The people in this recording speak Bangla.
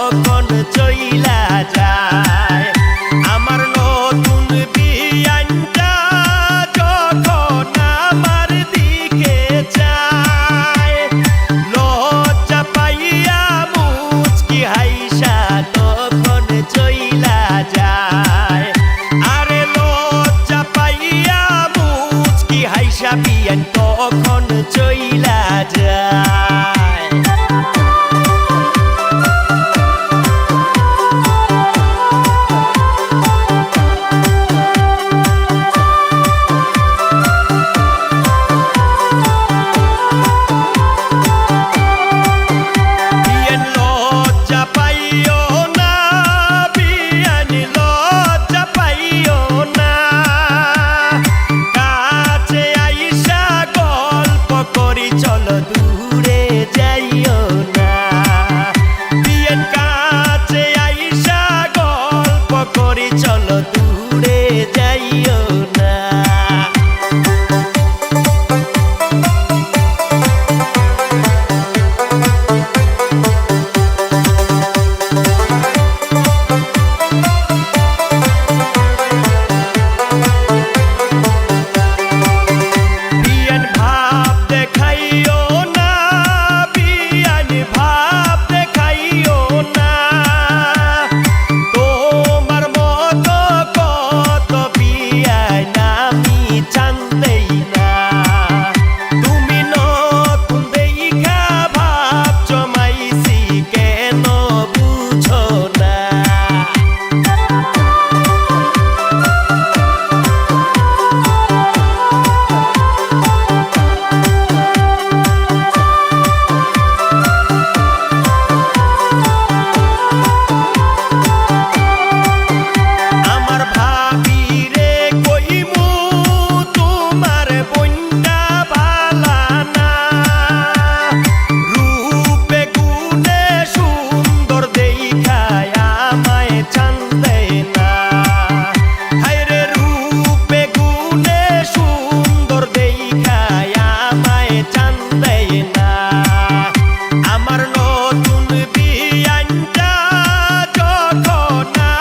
যখন চইলা যায়, আমার নতুন বিয়ানটা যখন আমার দিকে যায়, লজ্জা পাইয়া মুচকি হাইসা তখন চইলা যায়। চইলা যায়। ছিল 찬